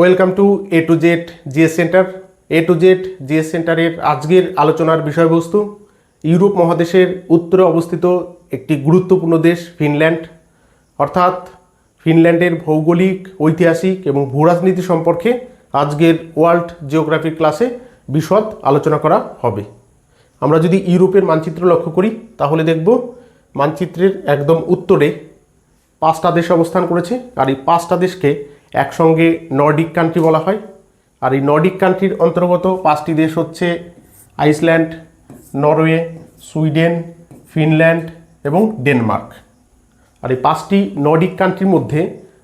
Welcome to A to Z GS centre A to Z GS সেন্টারের আজকের আলোচনার বিষয়বস্তু, ইউরোপ মহাদেশের উত্তরে অবস্থিত একটি গুরুত্বপূর্ণ দেশ, ফিনল্যান্ড। অর্থাৎ ফিনল্যান্ডের ভৌগোলিক, ঐতিহাসিক এবং ভূরাজনীতি সম্পর্কে আজকের ওয়ার্ল্ড জিওগ্রাফি ক্লাসে বিশদ আলোচনা করা হবে। আমরা যদি ইউরোপের মানচিত্র লক্ষ্য করি, তাহলে দেখব মানচিত্রের একদম উত্তরে পাঁচটা দেশ অবস্থান করেছে। আর এই পাঁচটা দেশকে একসঙ্গে নর্ডিক কান্ট্রি বলা হয়। আর এই নর্ডিক কান্ট্রির অন্তর্গত পাঁচটি দেশ হচ্ছে আইসল্যান্ড, নরওয়ে, সুইডেন, ফিনল্যান্ড এবং ডেনমার্ক। আর এই পাঁচটি নর্ডিক কান্ট্রির মধ্যে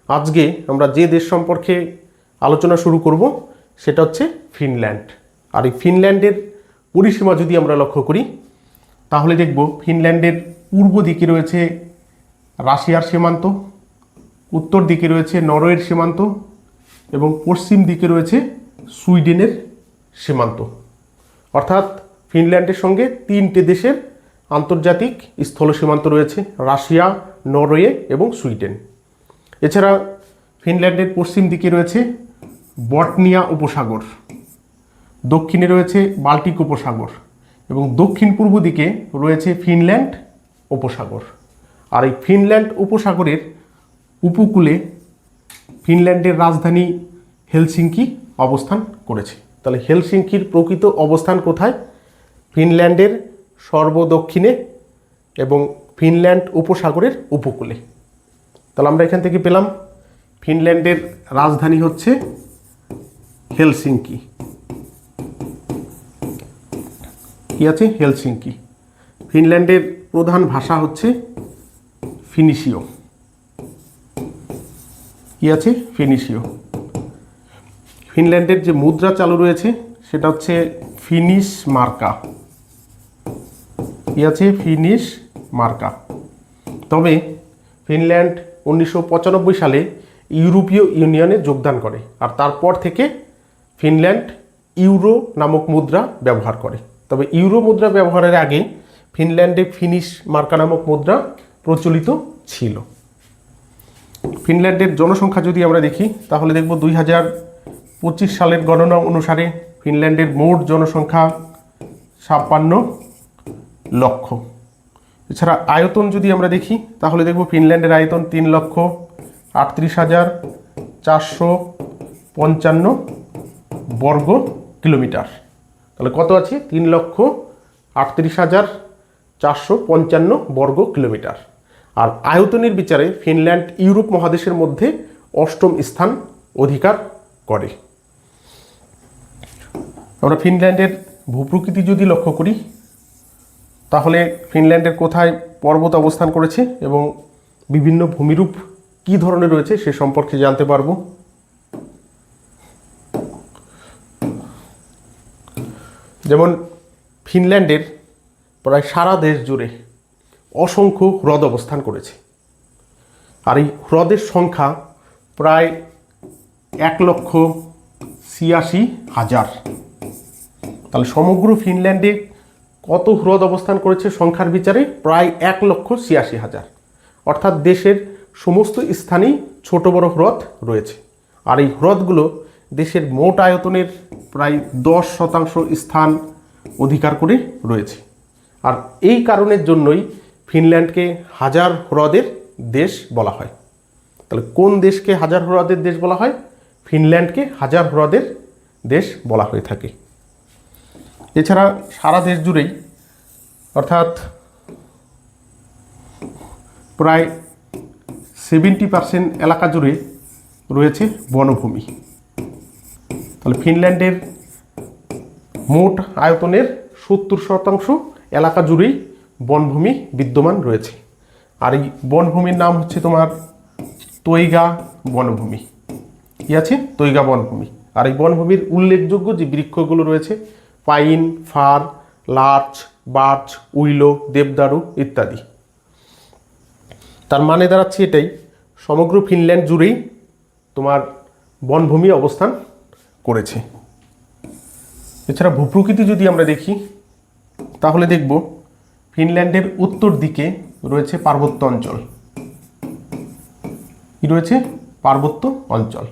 আজকে আমরা যে দেশ সম্পর্কে আলোচনা শুরু করব সেটা হচ্ছে ফিনল্যান্ড। আর এই ফিনল্যান্ডের পরিসীমা যদি আমরা লক্ষ্য করি, তাহলে দেখব ফিনল্যান্ডের পূর্ব দিকে রয়েছে রাশিয়ার সীমান্ত উত্তর দিকে রয়েছে নরওয়ের সীমান্ত এবং পশ্চিম দিকে রয়েছে সুইডেনের সীমান্ত। অর্থাৎ ফিনল্যান্ডের সঙ্গে তিনটে দেশের আন্তর্জাতিক স্থল সীমান্ত রয়েছে, রাশিয়া, নরওয়ে এবং সুইডেন। এছাড়া ফিনল্যান্ডের পশ্চিম দিকে রয়েছে বটনিয়া উপসাগর, দক্ষিণে রয়েছে বাল্টিক উপসাগর এবং দক্ষিণ পূর্ব দিকে রয়েছে ফিনল্যান্ড উপসাগর। আর এই ফিনল্যান্ড উপসাগরের উপকূলে ফিনল্যান্ডের রাজধানী হেলসিঙ্কি অবস্থান করেছে। তাহলে হেলসিঙ্কির প্রকৃত অবস্থান কোথায়? ফিনল্যান্ডের সর্বদক্ষিণে এবং ফিনল্যান্ড উপসাগরের উপকূলে। তাহলে আমরা এখান থেকে পেলাম, ফিনল্যান্ডের রাজধানী হচ্ছে হেলসিঙ্কি। কি আছে? হেলসিঙ্কি। ফিনল্যান্ডের প্রধান ভাষা হচ্ছে ফিনিশীয়। কি আছে? ফিনিশীয় ফিনল্যান্ডের যে মুদ্রা চালু রয়েছে, সেটা হচ্ছে ফিনিশ মার্কা কি আছে? ফিনিশ মার্কা তবে ফিনল্যান্ড উনিশশো পঁচানব্বই সালে ইউরোপীয় ইউনিয়নে যোগদান করে আর তারপর থেকে ফিনল্যান্ড ইউরো নামক মুদ্রা ব্যবহার করে। তবে ইউরো মুদ্রা ব্যবহারের আগে ফিনল্যান্ডে ফিনিশ মার্কা নামক মুদ্রা প্রচলিত ছিল। ফিনল্যান্ডের জনসংখ্যা যদি আমরা দেখি, তাহলে দেখব দুই হাজার পঁচিশ সালের গণনা অনুসারে ফিনল্যান্ডের মোট জনসংখ্যা ছাপ্পান্ন লক্ষ। এছাড়া আয়তন যদি আমরা দেখি, তাহলে দেখব ফিনল্যান্ডের আয়তন তিন লক্ষ আটত্রিশ হাজার চারশো পঞ্চান্ন বর্গ কিলোমিটার। তাহলে কত আছে? তিন লক্ষ আটত্রিশ হাজার চারশো পঞ্চান্ন বর্গ কিলোমিটার। আর আয়তনের বিচারে ফিনল্যান্ড, ইউরোপ মহাদেশের মধ্যে অষ্টম স্থান অধিকার করে। আমরা ফিনল্যান্ডের ভূপ্রকৃতি যদি লক্ষ্য করি, তাহলে ফিনল্যান্ডের কোথায় পর্বত অবস্থান করেছে এবং বিভিন্ন ভূমিরূপ কী ধরনের রয়েছে সে সম্পর্কে জানতে পারব। যেমন ফিনল্যান্ডের প্রায় সারা দেশ জুড়ে অসংখ্য হ্রদ অবস্থান করেছে। আর এই হ্রদের সংখ্যা প্রায় এক লক্ষ ছিয়াশি হাজার। তাহলে সমগ্র ফিনল্যান্ডে কত হ্রদ অবস্থান করেছে সংখ্যার বিচারে? প্রায় এক লক্ষ ছিয়াশি হাজার। অর্থাৎ দেশের সমস্ত স্থানেই ছোট বড় হ্রদ রয়েছে। আর এই হ্রদগুলো দেশের মোট আয়তনের প্রায় দশ শতাংশ স্থান অধিকার করে রয়েছে। আর এই কারণের জন্যই ফিনল্যান্ডকে হাজার হ্রদের দেশ বলা হয়। তাহলে কোন দেশকে হাজার হ্রদের দেশ বলা হয়? ফিনল্যান্ডকে হাজার হ্রদের দেশ বলা হয়ে থাকে। এছাড়া সারা দেশ জুড়েই অর্থাৎ প্রায় সেভেন্টি পার্সেন্ট এলাকা জুড়ে রয়েছে বনভূমি। তাহলে ফিনল্যান্ডের মোট আয়তনের সত্তর শতাংশ এলাকা জুড়েই বনভূমি বিদ্যমান রয়েছে। আর এই বনভূমির নাম হচ্ছে তোমার তৈগা বনভূমি। কি আছে? তৈগা বনভূমি। আর এই বনভূমির উল্লেখযোগ্য যে বৃক্ষগুলো রয়েছে, pine, fir, larch, birch, willow, দেবদারু ইত্যাদি। তার মানে দাঁড়াচ্ছে এটাই, সমগ্র ফিনল্যান্ড জুড়েই তোমার বনভূমি অবস্থান করেছে। এছাড়া ভূপ্রকৃতি যদি আমরা দেখি, তাহলে দেখব ফিনল্যান্ডের উত্তর দিকে রয়েছে পার্বত্য অঞ্চল। কি রয়েছে? পার্বত্য অঞ্চল।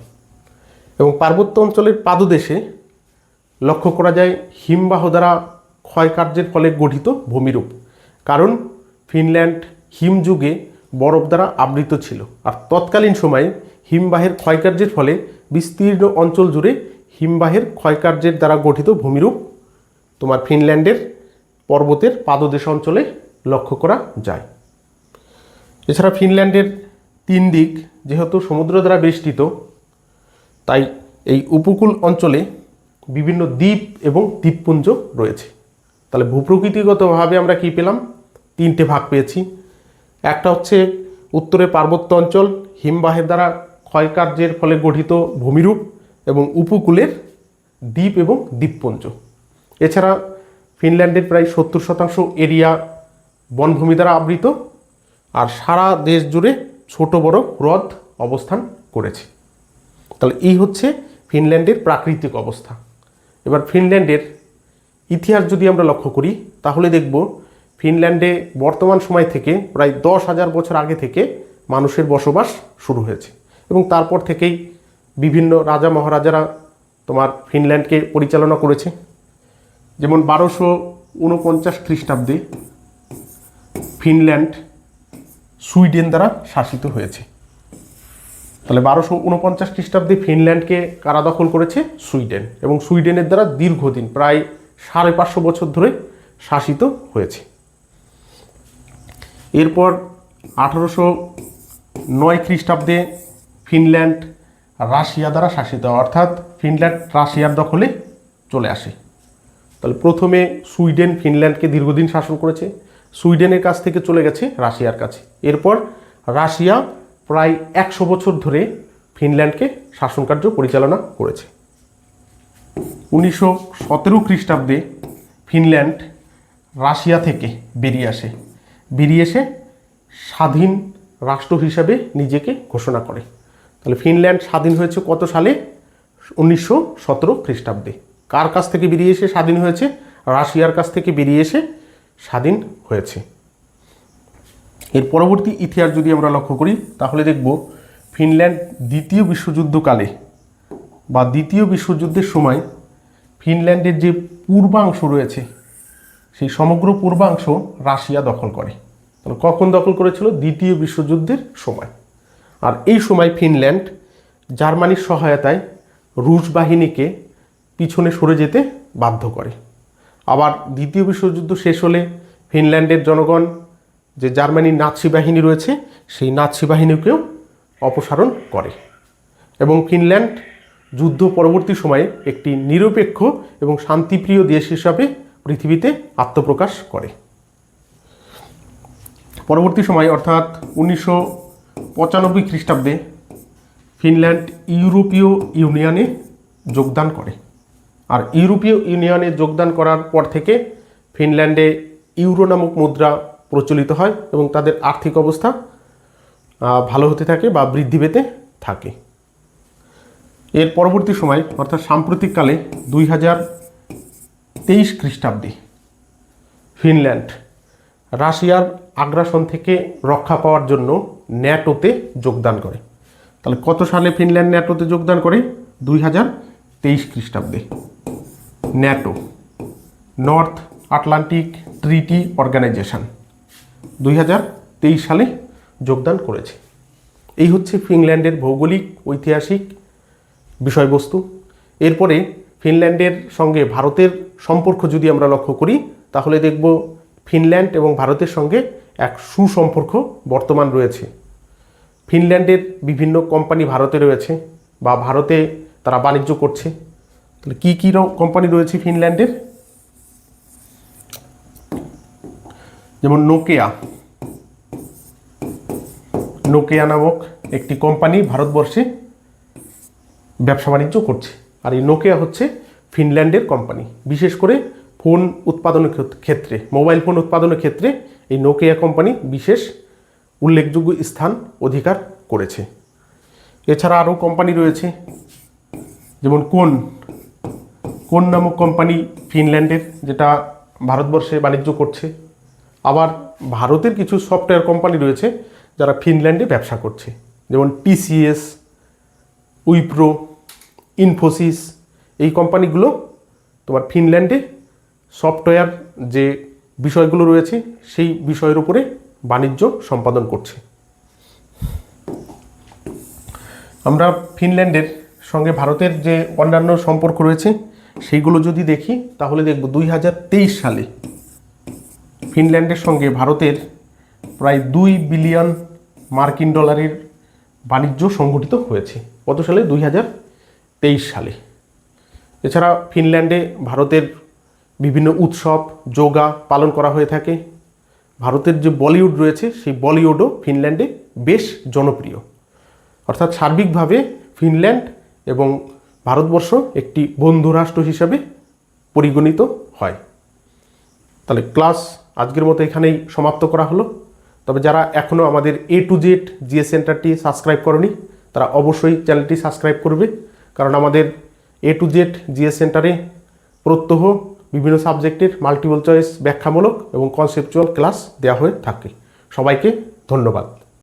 এবং পার্বত্য অঞ্চলের পাদদেশে লক্ষ্য করা যায় হিমবাহ দ্বারা ক্ষয়কার্যের ফলে গঠিত ভূমিরূপ। কারণ ফিনল্যান্ড হিমযুগে বরফ দ্বারা আবৃত ছিল। আর তৎকালীন সময়ে হিমবাহের ক্ষয়কার্যের ফলে বিস্তীর্ণ অঞ্চল জুড়ে হিমবাহের ক্ষয়কার্যের দ্বারা গঠিত ভূমিরূপ তোমার ফিনল্যান্ডের পর্বতের পাদদেশ অঞ্চলে লক্ষ্য করা যায়। এছাড়া ফিনল্যান্ডের তিন দিক যেহেতু সমুদ্র দ্বারা বেষ্টিত, তাই এই উপকূল অঞ্চলে বিভিন্ন দ্বীপ এবং দ্বীপপুঞ্জ রয়েছে। তাহলে ভূপ্রকৃতিগতভাবে আমরা কি পেলাম? তিনটে ভাগ পেয়েছি। একটা হচ্ছে উত্তরে পার্বত্য অঞ্চল, হিমবাহের দ্বারা ক্ষয়কার্যের ফলে গঠিত ভূমিরূপ এবং উপকূলের দ্বীপ এবং দ্বীপপুঞ্জ। এছাড়া ফিনল্যান্ডের প্রায় সত্তর শতাংশ এরিয়া বনভূমি দ্বারা আবৃত আর সারা দেশ জুড়ে ছোট বড় হ্রদ অবস্থান করেছে। তাহলে এই হচ্ছে ফিনল্যান্ডের প্রাকৃতিক অবস্থা। এবার ফিনল্যান্ডের ইতিহাস যদি আমরা লক্ষ্য করি, তাহলে দেখব ফিনল্যান্ডে বর্তমান সময় থেকে প্রায় দশ হাজার বছর আগে থেকে মানুষের বসবাস শুরু হয়েছে এবং তারপর থেকেই বিভিন্ন রাজা মহারাজারা তোমার ফিনল্যান্ডকে পরিচালনা করেছে। যেমন বারোশো উনপঞ্চাশ খ্রিস্টাব্দে ফিনল্যান্ড সুইডেন দ্বারা শাসিত হয়েছে। তাহলে বারোশো উনপঞ্চাশ খ্রিস্টাব্দে ফিনল্যান্ডকে কারা দখল করেছে? সুইডেন। এবং সুইডেনের দ্বারা দীর্ঘদিন, প্রায় সাড়ে পাঁচশো বছর ধরে শাসিত হয়েছে। এরপর আঠারোশো নয় খ্রিস্টাব্দে ফিনল্যান্ড রাশিয়া দ্বারা শাসিত অর্থাৎ ফিনল্যান্ড রাশিয়ার দখলে চলে আসে। তাহলে প্রথমে সুইডেন ফিনল্যান্ডকে দীর্ঘদিন শাসন করেছে। সুইডেনের কাছ থেকে চলে গেছে রাশিয়ার কাছে। এরপর রাশিয়া প্রায় একশো বছর ধরে ফিনল্যান্ডকে শাসনকার্য পরিচালনা করেছে। উনিশশো সতেরো খ্রিস্টাব্দে ফিনল্যান্ড রাশিয়া থেকে বেরিয়ে আসে। বেরিয়ে এসে স্বাধীন রাষ্ট্র হিসাবে নিজেকে ঘোষণা করে। তাহলে ফিনল্যান্ড স্বাধীন হয়েছে কত সালে? উনিশশো সতেরো খ্রিস্টাব্দে। কার কাছ থেকে বেরিয়ে এসে স্বাধীন হয়েছে? রাশিয়ার কাছ থেকে বেরিয়ে এসে স্বাধীন হয়েছে। এর পরবর্তী ইতিহাস যদি আমরা লক্ষ্য করি, তাহলে দেখব ফিনল্যান্ড দ্বিতীয় বিশ্বযুদ্ধকালে বা দ্বিতীয় বিশ্বযুদ্ধের সময় ফিনল্যান্ডের যে পূর্বাংশ রয়েছে, সেই সমগ্র পূর্বাংশ রাশিয়া দখল করে। তাহলে কখন দখল করেছিল? দ্বিতীয় বিশ্বযুদ্ধের সময়। আর এই সময় ফিনল্যান্ড জার্মানির সহায়তায় রুশ বাহিনীকে পিছনে সরে যেতে বাধ্য করে। আবার দ্বিতীয় বিশ্বযুদ্ধ শেষ হলে ফিনল্যান্ডের জনগণ, যে জার্মানির নাৎসি বাহিনী রয়েছে, সেই নাৎসি বাহিনীকেও অপসারণ করে। এবং ফিনল্যান্ড যুদ্ধ পরবর্তী সময়ে একটি নিরপেক্ষ এবং শান্তিপ্রিয় দেশ হিসাবে পৃথিবীতে আত্মপ্রকাশ করে। পরবর্তী সময়, অর্থাৎ উনিশশো পঁচানব্বই খ্রিস্টাব্দে, ফিনল্যান্ড ইউরোপীয় ইউনিয়নে যোগদান করে। আর ইউরোপীয় ইউনিয়নে যোগদান করার পর থেকে ফিনল্যান্ডে ইউরো নামক মুদ্রা প্রচলিত হয় এবং তাদের আর্থিক অবস্থা ভালো হতে থাকে বা বৃদ্ধি পেতে থাকে। এর পরবর্তী সময়, অর্থাৎ সাম্প্রতিককালে দুই হাজার তেইশ খ্রিস্টাব্দে, ফিনল্যান্ড রাশিয়ার আগ্রাসন থেকে রক্ষা পাওয়ার জন্য ন্যাটোতে যোগদান করে। তাহলে কত সালে ফিনল্যান্ড ন্যাটোতে যোগদান করে? দুই হাজার তেইশ খ্রিস্টাব্দে। NATO North Atlantic Treaty Organization দুই হাজার তেইশ সালে যোগদান করেছে। এই হচ্ছে ফিনল্যান্ডের ভৌগোলিক, ঐতিহাসিক বিষয়বস্তু। এরপরে ফিনল্যান্ডের সঙ্গে ভারতের সম্পর্ক যদি আমরা লক্ষ্য করি, তাহলে দেখব ফিনল্যান্ড এবং ভারতের সঙ্গে এক সুসম্পর্ক বর্তমান রয়েছে। ফিনল্যান্ডের বিভিন্ন কোম্পানি ভারতে রয়েছে বা ভারতে তারা বাণিজ্য করছে। তাহলে কী কী কোম্পানি রয়েছে ফিনল্যান্ডের? যেমন নোকিয়া। নোকিয়া নামক একটি কোম্পানি ভারতবর্ষে ব্যবসা বাণিজ্য করছে। আর এই নোকিয়া হচ্ছে ফিনল্যান্ডের কোম্পানি বিশেষ করে ফোন উৎপাদনের ক্ষেত্রে মোবাইল ফোন উৎপাদনের ক্ষেত্রে এই নোকিয়া কোম্পানি বিশেষ উল্লেখযোগ্য স্থান অধিকার করেছে। এছাড়া আরও কোম্পানি রয়েছে, যেমন কোন? কোন নামক কোম্পানি ফিনল্যান্ডের যেটা ভারতবর্ষে বাণিজ্য করছে। আবার ভারতের কিছু সফটওয়্যার কোম্পানি রয়েছে, যারা ফিনল্যান্ডে ব্যবসা করছে। যেমন টিসিএস উইপ্রো ইনফোসিস এই কোম্পানিগুলো তোমার ফিনল্যান্ডে সফটওয়্যার যে বিষয়গুলো রয়েছে, সেই বিষয়ের উপরে বাণিজ্য সম্পাদন করছে। আমরা ফিনল্যান্ডের সঙ্গে ভারতের যে অন্যান্য সম্পর্ক রয়েছে সেইগুলো যদি দেখি, তাহলে দেখব দুই হাজার তেইশ সালে ফিনল্যান্ডের সঙ্গে ভারতের প্রায় দুই বিলিয়ন মার্কিন ডলারের বাণিজ্য সংগঠিত হয়েছে। কত সালে? দুই হাজার তেইশ সালে। এছাড়া ফিনল্যান্ডে ভারতের বিভিন্ন উৎসব, যোগা পালন করা হয়ে থাকে। ভারতের যে বলিউড রয়েছে, সেই বলিউডও ফিনল্যান্ডে বেশ জনপ্রিয়। অর্থাৎ সার্বিকভাবে ফিনল্যান্ড এবং ভারতবর্ষ একটি বন্ধু রাষ্ট্র হিসাবে পরিগণিত হয়। তাহলে ক্লাস আজকের মতো এখানেই সমাপ্ত করা হলো। তবে যারা এখনও আমাদের এ টু জেড জিএস সেন্টারটি সাবস্ক্রাইব করেনি, তারা অবশ্যই চ্যানেলটি সাবস্ক্রাইব করবে। কারণ আমাদের এ টু জেড জিএস সেন্টারে প্রত্যহ বিভিন্ন সাবজেক্টের মাল্টিপল চয়েস ব্যাখ্যামূলক এবং কনসেপচুয়াল ক্লাস দেওয়া হয়ে থাকে। সবাইকে ধন্যবাদ।